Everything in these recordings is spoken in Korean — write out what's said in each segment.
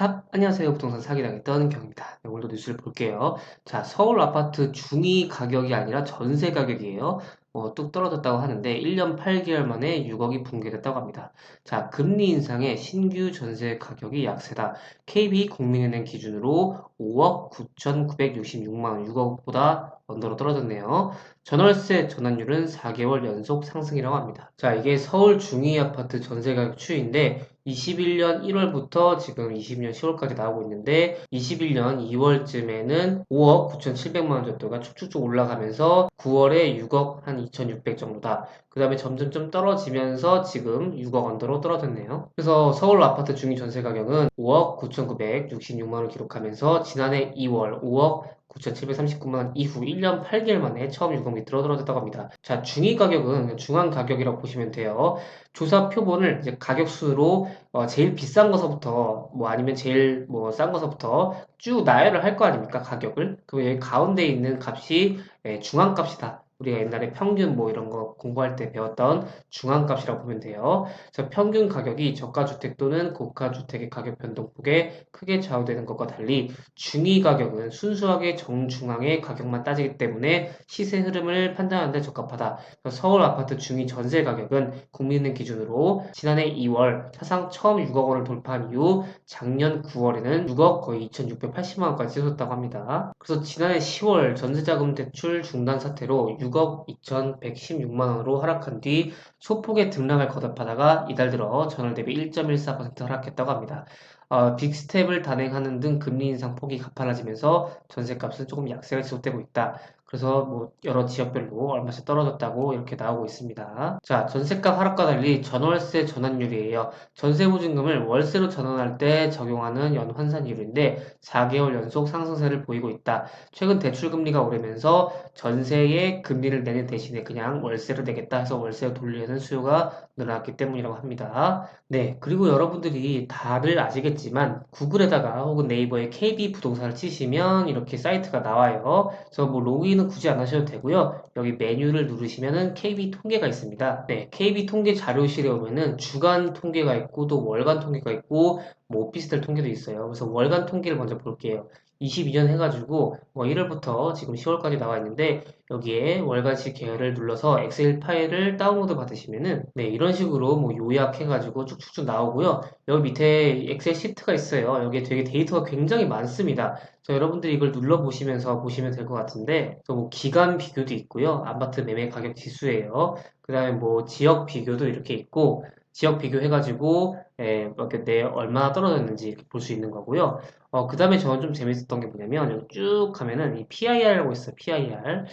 합, 안녕하세요. 부동산 사기당했던 경입니다. 네, 오늘도 뉴스를 볼게요. 자, 서울 아파트 중위 가격이 아니라 전세 가격이에요. 어, 뚝 떨어졌다고 하는데 1년 8개월 만에 6억이 붕괴됐다고 합니다. 자, 금리 인상에 신규 전세 가격이 약세다. KB 국민은행 기준으로 5억 9,966만 원, 6억보다 언더로 떨어졌네요. 전월세 전환율은 4개월 연속 상승이라고 합니다. 자, 이게 서울 중위 아파트 전세 가격 추이인데 21년 1월부터 지금 20년 10월까지 나오고 있는데 21년 2월쯤에는 5억 9,700만 원 정도가 쭉쭉쭉 올라가면서 9월에 6억 한2,600 정도다. 그 다음에 점점점 떨어지면서 지금 6억 언더로 떨어졌네요. 그래서 서울 아파트 중위 전세 가격은 5억 9,966만 원 기록하면서 지난해 2월 5억 9,739만 이후 1년 8개월 만에 처음 6억 밑으로 떨어졌다고 합니다. 자, 중위 가격은 중앙 가격이라고 보시면 돼요. 조사 표본을 이제 가격 순으로 어, 제일 비싼 거서부터 뭐 아니면 제일 뭐 싼 거서부터 쭉 나열을 할 거 아닙니까? 가격을. 그럼 여기 가운데 있는 값이 예, 중앙 값이다. 우리가 옛날에 평균 뭐 이런 거 공부할 때 배웠던 중앙값이라고 보면 돼요. 그래서 평균 가격이 저가주택 또는 고가주택의 가격 변동폭에 크게 좌우되는 것과 달리 중위 가격은 순수하게 정중앙의 가격만 따지기 때문에 시세 흐름을 판단하는데 적합하다. 서울 아파트 중위 전세 가격은 국민은행 기준으로 지난해 2월 사상 처음 6억 원을 돌파한 이후 작년 9월에는 6억 거의 2,680만 원까지 치솟았다고 합니다. 그래서 지난해 10월 전세자금 대출 중단 사태로 6억 2,116만 원으로 하락한 뒤 소폭의 등락을 거듭하다가 이달 들어 전월 대비 1.14% 하락했다고 합니다. 어, 빅스텝을 단행하는 등 금리 인상 폭이 가팔라지면서 전세값은 조금 약세가 지속되고 있다. 그래서 뭐 여러 지역별로 얼마씩 떨어졌다고 이렇게 나오고 있습니다. 자, 전세값 하락과 달리 전월세 전환율이에요. 전세 보증금을 월세로 전환할 때 적용하는 연 환산율인데 4개월 연속 상승세를 보이고 있다. 최근 대출 금리가 오르면서 전세에 금리를 내는 대신에 그냥 월세를 내겠다 해서 월세로 돌리는 수요가 늘어났기 때문이라고 합니다. 네, 그리고 여러분들이 다들 아시겠지만 구글에다가 혹은 네이버에 KB 부동산을 치시면 이렇게 사이트가 나와요. 그래서 뭐 로그인 은 굳이 안 하셔도 되고요. 여기 메뉴를 누르시면은 KB 통계가 있습니다. 네, KB 통계 자료실에 오면은 주간 통계가 있고 또 월간 통계가 있고 뭐 오피스텔 통계도 있어요. 그래서 월간 통계를 먼저 볼게요. 22년 해가지고 뭐 1월부터 지금 10월까지 나와 있는데 여기에 월간식 계열을 눌러서 엑셀 파일을 다운로드 받으시면은 네 이런 식으로 뭐 요약해가지고 쭉쭉쭉 나오고요. 여기 밑에 엑셀 시트가 있어요. 여기에 되게 데이터가 굉장히 많습니다. 그래서 여러분들이 이걸 눌러보시면서 보시면 될 것 같은데 뭐 기간 비교도 있고요. 아파트 매매 가격 지수예요. 그 다음에 뭐 지역 비교도 이렇게 있고 지역 비교해가지고 예, 이렇게 내 얼마나 떨어졌는지 볼 수 있는 거고요. 어, 그 다음에 저는 좀 재밌었던 게 뭐냐면 쭉 가면은 이 PIR이라고 있어요. PIR.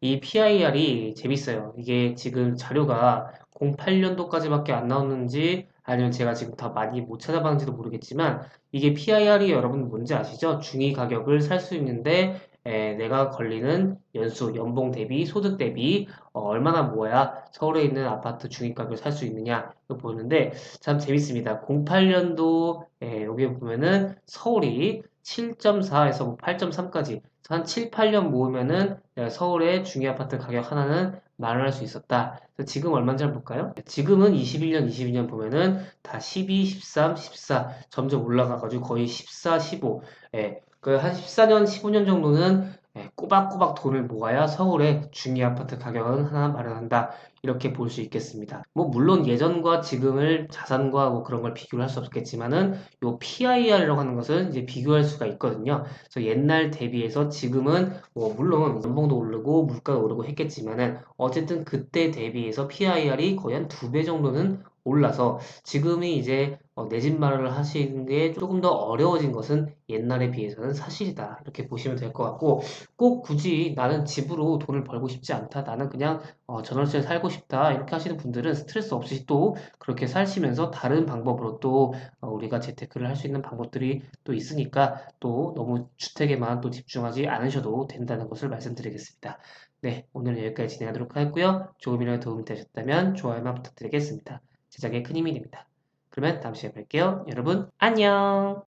이 PIR이 재밌어요. 이게 지금 자료가 08년도까지밖에 안 나오는지 아니면 제가 지금 다 많이 못 찾아봤는지도 모르겠지만 이게 PIR이 여러분 뭔지 아시죠? 중위 가격을 살 수 있는데 에, 내가 걸리는 연수, 연봉 대비, 소득 대비 어, 얼마나 모아야 서울에 있는 아파트 중위가격을 살 수 있느냐 이거 보는데 참 재밌습니다. 08년도 에, 여기 보면은 서울이 7.4에서 뭐 8.3까지 한 7, 8년 모으면은 서울의 중위 아파트 가격 하나는 마련할 수 있었다. 지금 얼마인지 한번 볼까요? 지금은 21년, 22년 보면은 다 12, 13, 14 점점 올라가가지고 거의 14, 15. 예, 그 한 14년, 15년 정도는 예, 꼬박꼬박 돈을 모아야 서울의 중위 아파트 가격은 하나 마련한다. 이렇게 볼 수 있겠습니다. 뭐 물론 예전과 지금을 자산과 뭐 그런 걸 비교를 할 수 없겠지만은 요 PIR이라고 하는 것은 이제 비교할 수가 있거든요. 그래서 옛날 대비해서 지금은 뭐 물론 연봉도 오르고 물가가 오르고 했겠지만은 어쨌든 그때 대비해서 PIR이 거의 한 두 배 정도는 올라서 지금이 이제 어, 내집 마련을 하시는 게 조금 더 어려워진 것은 옛날에 비해서는 사실이다. 이렇게 보시면 될 것 같고 꼭 굳이 나는 집으로 돈을 벌고 싶지 않다. 나는 그냥 어, 전월세 살고 싶다. 이렇게 하시는 분들은 스트레스 없이 또 그렇게 사시면서 다른 방법으로 또 어, 우리가 재테크를 할 수 있는 방법들이 또 있으니까 또 너무 주택에만 또 집중하지 않으셔도 된다는 것을 말씀드리겠습니다. 네, 오늘 여기까지 진행하도록 하겠고요. 조금이라도 도움이 되셨다면 좋아요만 부탁드리겠습니다. 제작에 큰 힘이 됩니다. 그러면 다음 시간에 뵐게요. 여러분, 안녕!